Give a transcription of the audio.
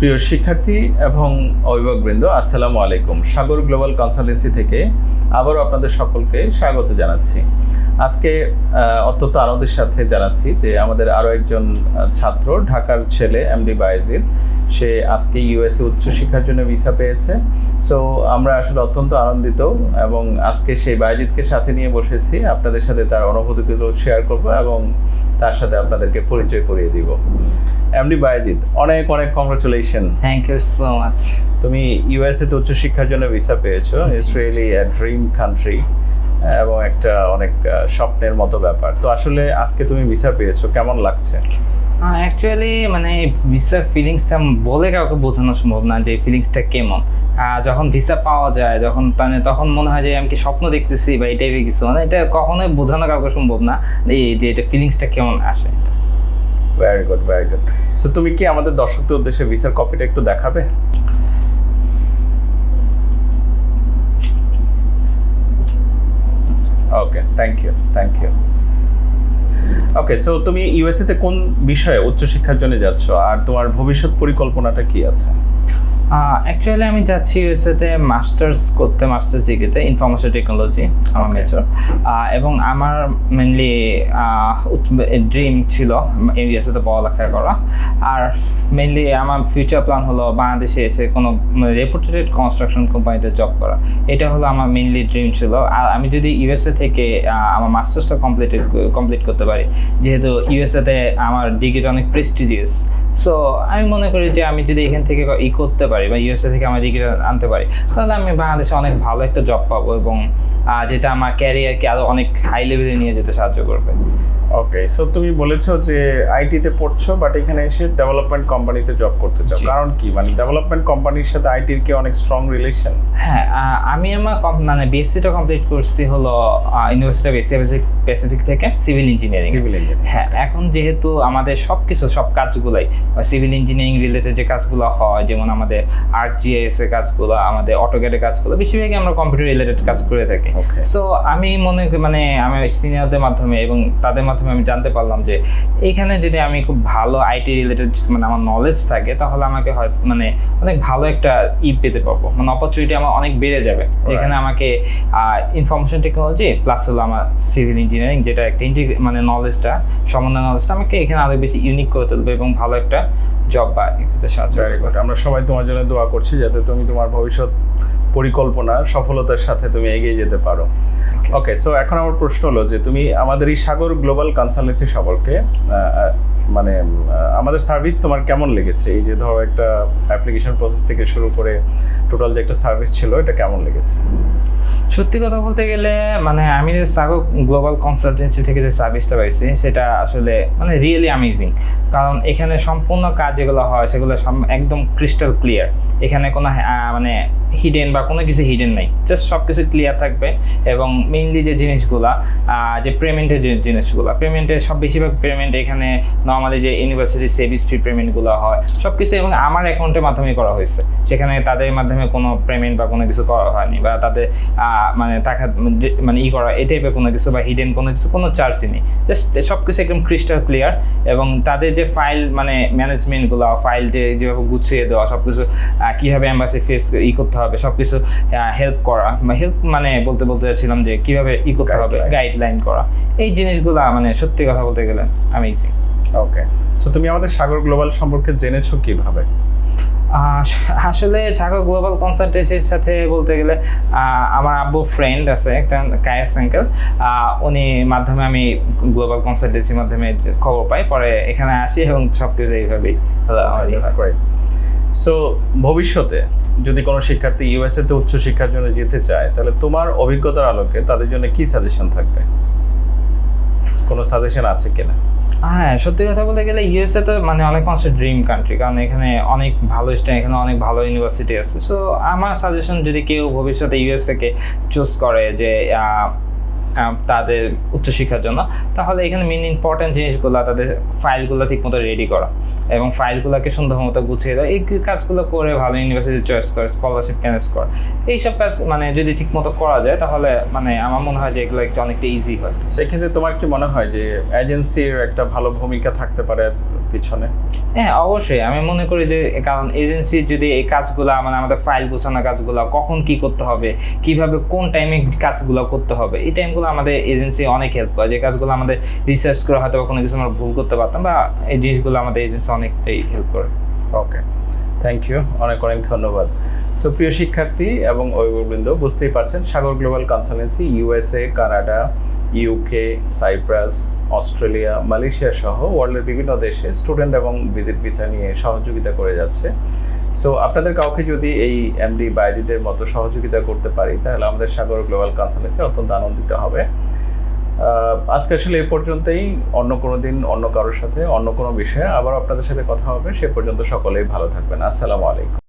প্রিয় শিক্ষার্থী এবং অভিভাবকবৃন্দ, আসসালামু আলাইকুম। সাগর গ্লোবাল কনসালটেন্সি থেকে আবারও আপনাদের সকলকে স্বাগত জানাচ্ছি। আজকে অত্যন্ত আনন্দের সাথে জানাচ্ছি যে আমাদের আরও একজন ছাত্র, ঢাকার ছেলে এমডি বায়েজিদ সে আজকে ইউএসএ উচ্চশিক্ষার জন্য ভিসা পেয়েছে। সো আমরা আসলে অত্যন্ত আনন্দিত এবং আজকে সেই বায়েজিদকে সাথে নিয়ে বসেছি। আপনাদের সাথে তার অনুভূতিগুলো শেয়ার করব এবং তার সাথে আপনাদেরকে পরিচয় করিয়ে দিব। এমডি বায়েজিদ অনেক অনেক congratulation thank you so much তুমি ইউএসএ তে উচ্চশিক্ষার জন্য ভিসা পেয়েছ। It's really a dream country এবং একটা অনেক স্বপ্নের মতো ব্যাপার। তো আসলে আজকে তুমি ভিসা পেয়েছ কেমন লাগছে? অ্যাকচুয়ালি মানে ভিসার ফিলিংসটা বলে কাউকে বোঝানো সম্ভব না যে ফিলিংসটা কেমন। যখন ভিসা পাওয়া যায়, যখন মানে তখন মনে হয় যে আমি কি স্বপ্ন দেখতেছি বা এই টাইপের কিছু। মানে এটা কখনোই বোঝানো কাউকে সম্ভব না এই যে এটা ফিলিংসটা কেমন আসে। Very good very good so তুমি কি আমাদের দর্শকদের উদ্দেশ্যে ভিসার কপিটা একটু দেখাবে? Okay thank you thank you okay so তুমি ইউএসএ তে কোন বিষয়ে উচ্চশিক্ষার জন্য যাচ্ছ? আর তোমার ভবিষ্যৎ পরিকল্পনাটা কি আছে? অ্যাকচুয়ালি আমি যাচ্ছি ইউএসএতে মাস্টার্স করতে মাস্টার্স ডিগ্রিতে ইনফরমেশন টেকনোলজি আমার. মেজর এবং আমার মেনলি ড্রিম ছিল ইউএসএতে পড়ালেখা করা। আর মেনলি আমার ফিউচার প্ল্যান হলো বাংলাদেশে এসে কোনো রেপুটেড কনস্ট্রাকশন কোম্পানিতে জব করা। এটা হলো আমার মেনলি ড্রিম ছিল। আর আমি যদি ইউএসএ থেকে আমার মাস্টার্সটা কমপ্লিটেড কমপ্লিট করতে পারি যেহেতু ইউএসএতে আমার ডিগ্রিটা অনেক প্রেস্টিজিয়াস সো আমি মনে করি যে আমি যদি এখান থেকে ই করতে পারি বা ইউএসএ থেকে আমার ডিগ্রিটা আনতে পারি তাহলে আমি বাংলাদেশে অনেক ভালো একটা জব পাবো এবং যেটা আমার ক্যারিয়ারকে আরও অনেক হাই লেভেলে নিয়ে যেতে সাহায্য করবে। ওকে সো তুমি বলেছ যে আইটিতে পড়ছো বাট এখানে এসে ডেভেলপমেন্ট কোম্পানিতে জব করতে চাও। কারণ কি? মানে ডেভেলপমেন্ট কোম্পানির সাথে আইটির কি অনেক স্ট্রং রিলেশন হ্যাঁ আমি আমার মানে বিএসসিটা কমপ্লিট করছি হলো ইউনিভার্সিটি অফ প্যাসিফিক থেকে সিভিল ইঞ্জিনিয়ারিং সিভিল ইঞ্জিনিয়ারিং হ্যাঁ এখন যেহেতু আমাদের সব কিছু সব কাজগুলোই সিভিল ইঞ্জিনিয়ারিং রিলেটেড যে কাজগুলো হয় যেমন আমাদের আর্ট জিআইএস এর কাজগুলো আমাদের অটোক্যাডের কাজগুলো বেশিরভাগই আমরা কম্পিউটার রিলেটেড কাজ করে থাকি। সো আমি মনে মানে আমি সিনিয়রদের মাধ্যমে এবং তাদের মাধ্যমে আমি জানতে পারলাম যে এইখানে যদি আমি খুব ভালো আইটি রিলেটেড মানে আমার নলেজ থাকে তাহলে আমাকে হয় মানে অনেক ভালো একটা ই পেতে পারব। মানে অপরচুনিটি আমার অনেক বেড়ে যাবে। যেখানে আমাকে ইনফরমেশন টেকনোলজি প্লাস হলো আমার সিভিল ইঞ্জিনিয়ারিং যেটা একটা ইন্টিগ্রে মানে নলেজটা সমন্বয় নলেজটা আমাকে এখানে আরও বেশি ইউনিক করে তুলবে এবং ভালো একটা জব বা এক্ষেত্রে সাহায্য করবে আমরা সবাই তোমার জন্য দোয়া করছি যাতে তুমি তোমার ভবিষ্যৎ পরিকল্পনা সফলতার সাথে তুমি এগিয়ে যেতে পারো। ওকে সো এখন আমার প্রশ্ন হলো যে তুমি আমাদের এই সাগর গ্লোবাল কনসালটেন্সি সকলকে মানে আমাদের সার্ভিস তোমার কেমন লেগেছে? এই যে ধরো একটা অ্যাপ্লিকেশন প্রসেস থেকে শুরু করে টোটাল যে একটা সার্ভিস ছিল, এটা কেমন লেগেছে? সত্যি কথা বলতে গেলে মানে আমি যে সাগো গ্লোবাল কনসালটেন্সি থেকে যে সার্ভিসটা পাইছি, সেটা আসলে মানে রিয়েলি অ্যামেজিং কারণ এখানে সম্পূর্ণ কাজ যেগুলো হয়, সেগুলো একদম ক্রিস্টাল ক্লিয়ার এখানে কোনো মানে হিডেন বা কোনো কিছু হিডেন নাই। জাস্ট সব কিছু ক্লিয়ার থাকবে এবং মেইনলি যে জিনিসগুলা যে পেমেন্টের যে জিনিসগুলো পেমেন্টের সব বেশিরভাগ পেমেন্ট এখানে নর্মালি যে ইউনিভার্সিটি সেভিস ফি পেমেন্টগুলো হয় সব কিছু এবং আমার অ্যাকাউন্টের মাধ্যমে করা হয়েছে। সেখানে তাদের মাধ্যমে কোনো পেমেন্ট বা কোনো কিছু করা হয়নি বা তাদের মানে টাকা মানে ই করা এই টাইপের কোনো কিছু বা হিডেন কোনো কিছু, কোনো চার্জই নেই। জাস্ট সব কিছু একদম ক্রিস্টাল ক্লিয়ার এবং তাদের যে ফাইল মানে ম্যানেজমেন্টগুলো ফাইল যে যেভাবে গুছিয়ে দেওয়া সব কিছু কীভাবে অ্যাম্বাসি ফেস ই করতে হবে সব কিছু হেল্প করা হেল্প মানে বলতে বলতে চাচ্ছিলাম যে কীভাবে ই করতে হবে গাইডলাইন করা। এই জিনিসগুলো মানে সত্যি কথা বলতে গেলে অ্যামেজিং ওকে সো তুমি আমাদের সাগর গ্লোবাল সম্পর্কে জেনেছো কীভাবে? আসলে সাগর গ্লোবাল কনসালটেন্সির সাথে বলতে গেলে আমার আব্বু ফ্রেন্ড আছে একটা কায়াস অ্যাঙ্কেল উনি মাধ্যমে আমি গ্লোবাল কনসালটেন্সির মাধ্যমে খবর পাই পরে এখানে আসি এবং সব কিছু এইভাবেই। সো ভবিষ্যতে যদি কোনো শিক্ষার্থী ইউএসএ তে উচ্চ শিক্ষার জন্য যেতে চায়, তাহলে তোমার অভিজ্ঞতার আলোকে তাদের জন্য কি সাজেশন থাকবে? কোনো সাজেশন আছে কিনা? হ্যাঁ সত্যি কথা বলতে গেলে ইউএসএ তো মানে অনেক মানুষের ড্রিম কান্ট্রি কারণ এখানে অনেক ভালো স্টুডেন্ট, এখানে অনেক ভালো ইউনিভার্সিটি আছে। সো আমার সাজেশন যদি কেউ ভবিষ্যতে ইউএসএকে চুজ করে যে তাদের উচ্চশিক্ষার জন্য তাহলে এখানে মেন ইম্পর্টেন্ট জিনিসগুলো তাদের ফাইলগুলো ঠিকমতো রেডি করা এবং ফাইলগুলোকে সুন্দর মতো গুছিয়ে দেওয়া। এই কাজগুলো করে ভালো ইউনিভার্সিটি চয়েস করে স্কলারশিপ ক্যানেস করা এইসব কাজ মানে যদি ঠিকমতো করা যায় তাহলে মানে আমার মনে হয় যে এগুলো একটু অনেকটা ইজি হয়। সেক্ষেত্রে তোমার কি মনে হয় যে এজেন্সির একটা ভালো ভূমিকা থাকতে পারে পিছনে? হ্যাঁ অবশ্যই। আমি মনে করি যে কারণ এজেন্সির যদি এই কাজগুলো মানে আমাদের ফাইল গোছানো কাজগুলো কখন কি করতে হবে কীভাবে কোন টাইমে কাজগুলো করতে হবে এই টাইমগুলো আমাদের এজেন্সি অনেক হেল্প করে। যে কাজগুলো আমাদের রিসার্চ করে হয়তো বা কোনো কিছু আমরা ভুল করতে পারতাম বা এই জিনিসগুলো আমাদের এজেন্সি অনেকটাই হেল্প করে। ওকে থ্যাংক ইউ অনেক অনেক ধন্যবাদ। সো প্রিয় শিক্ষার্থী এবং অভিভাবকবৃন্দ, বুঝতেই পারছেন, Sagar global consultancy USA Canada UK Cyprus Australia Malaysia সহ ওয়ার্ল্ডের বিভিন্ন দেশে স্টুডেন্ট এবং ভিজিট ভিসা নিয়ে সহযোগিতা করে যাচ্ছে। সো আপনাদের কাউকে যদি এই এমডি বাইজিদের মতো সহযোগিতা করতে পারি, তাহলে আমাদের সাগর গ্লোবাল কনসালটেন্সি অত্যন্ত আনন্দিত হবে। আজকে আসলে এ পর্যন্তই। অন্য কোনো দিন, অন্য কারোর সাথে, অন্য কোনো বিষয়ে আবার আপনাদের সাথে কথা হবে। সে পর্যন্ত সকলেই ভালো থাকবেন। আসসালামু আলাইকুম।